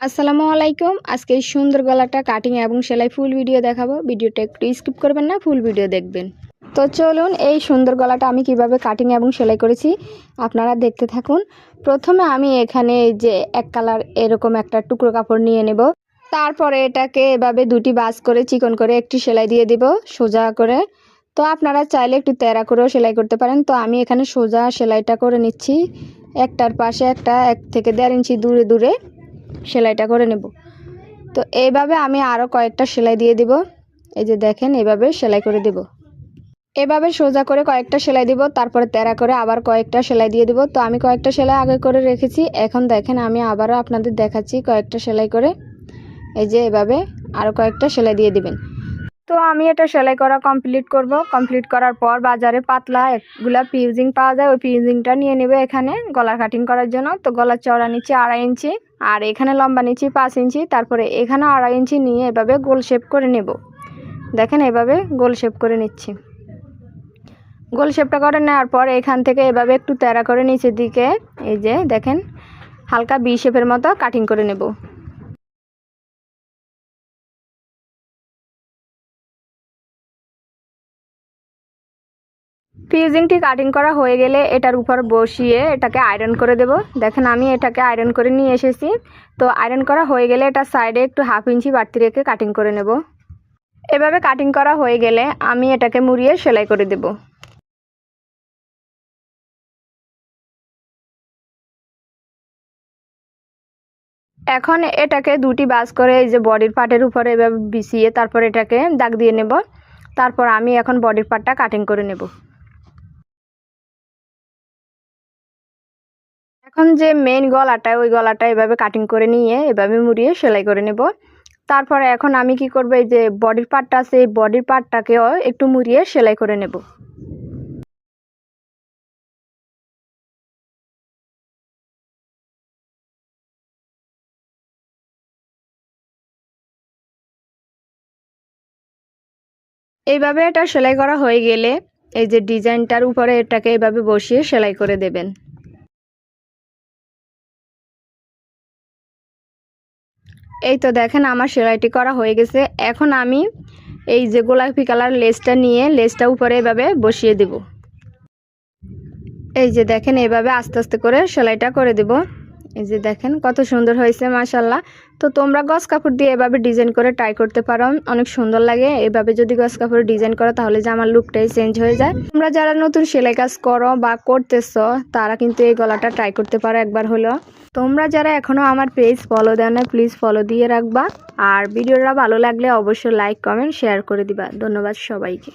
আসসালামু আলাইকুম। আজকে এই সুন্দর গলাটা কাটিং এবং সেলাই ফুল ভিডিও দেখাবো। ভিডিওটা একটু স্কিপ করবেন না ফুল ভিডিও দেখবেন। তো চলুন এই সুন্দর গলাটা আমি কীভাবে কাটিং এবং সেলাই করেছি আপনারা দেখতে থাকুন। প্রথমে আমি এখানে যে এক কালার এরকম একটা টুকরো কাপড় নিয়ে নেব। তারপরে এটাকে এভাবে দুটি বাস করে চিকন করে একটি সেলাই দিয়ে দিব সোজা করে। তো আপনারা চাইলে একটু তেরা করেও সেলাই করতে পারেন। তো আমি এখানে সোজা সেলাইটা করে নিচ্ছি। একটার পাশে একটা, এক থেকে দেড় ইঞ্চি দূরে দূরে। সেলাইটা করে নেব। তো এইভাবে আমি আরও কয়েকটা সেলাই দিয়ে দিব। এই যে দেখেন এভাবে সেলাই করে দেব। এভাবে সোজা করে কয়েকটা সেলাই দিব, তারপরে তেরা করে আবার কয়েকটা সেলাই দিয়ে দিব। তো আমি কয়েকটা সেলাই আগে করে রেখেছি। এখন দেখেন, আমি আবারও আপনাদের দেখাচ্ছি কয়েকটা সেলাই করে। এই যে এভাবে আরও কয়েকটা সেলাই দিয়ে দিবেন। তো আমি এটা সেলাই করা কমপ্লিট করব। কমপ্লিট করার পর বাজারে পাতলা এগুলা পিউজিং পাওয়া যায়। ওই পিউজিংটা নিয়ে নেবে এখানে গলার কাটিং করার জন্য। তো গলার চড়া নিচ্ছি আড়াই ইঞ্চি আর এখানে লম্বা নিচ্ছি পাঁচ ইঞ্চি। তারপরে এখানে আড়াই ইঞ্চি নিয়ে এভাবে গোল শেপ করে নেব। দেখেন এভাবে গোল শেপ করে নিচ্ছি। গোল শেপটা করে নেওয়ার পর এখান থেকে এভাবে একটু তেরা করে নিচের দিকে এই যে দেখেন, হালকা বি শেপের মতো কাটিং করে নেব। ফিউজিংটি কাটিং করা হয়ে গেলে এটার উপর বসিয়ে এটাকে আয়রন করে দেব। দেখেন আমি এটাকে আয়রন করে নিয়ে এসেছি। তো আয়রন করা হয়ে গেলে এটা সাইডে একটু হাফ ইঞ্চি বাড়তি রেখে কাটিং করে নেব। এভাবে কাটিং করা হয়ে গেলে আমি এটাকে মুড়িয়ে সেলাই করে দেব। এখন এটাকে দুটি বাস করে এই যে বডির পার্টের উপরে এভাবে বিছিয়ে তারপর এটাকে দাগ দিয়ে নেব। তারপর আমি এখন বডির পার্টটা কাটিং করে নেব। এখন যে মেন গলাটা ওই গলাটা এভাবে কাটিং করে নিয়ে এভাবে মুড়িয়ে সেলাই করে নেব। তারপরে এখন আমি কি করব, এই যে বডির পার্টটা আছে, এই বডির পার্টটাকেও একটু মুড়িয়ে সেলাই করে নেব। এইভাবে এটা সেলাই করা হয়ে গেলে এই যে ডিজাইনটার উপরে এটাকে এভাবে বসিয়ে সেলাই করে দেবেন। এই তো দেখেন আমার সেলাইটি করা হয়ে গেছে। এখন আমি এই যে গোলাপি কালার লেসটা নিয়ে লেসটা উপরে এভাবে বসিয়ে দেব। এই যে দেখেন এভাবে আস্তে আস্তে করে সেলাইটা করে দেব। এই যে দেখেন কত সুন্দর হয়েছে মাশাল্লাহ তো তোমরা গস কাপড় দিয়ে এভাবে ডিজাইন করে ট্রাই করতে পারো। অনেক সুন্দর লাগে। এভাবে যদি গস কাপড় ডিজাইন করো, তাহলে যে আমার লুকটাই চেঞ্জ হয়ে যায়। তোমরা যারা নতুন সেলাই কাজ করো বা করতেছ, তারা কিন্তু এই গলাটা ট্রাই করতে পারো একবার হলো তোমরা যারা এখনও আমার পেজ ফলো দেয় না প্লিজ ফলো দিয়ে রাখবা। আর ভিডিওটা ভালো লাগলে অবশ্যই লাইক কমেন্ট শেয়ার করে দিবা। ধন্যবাদ সবাইকে।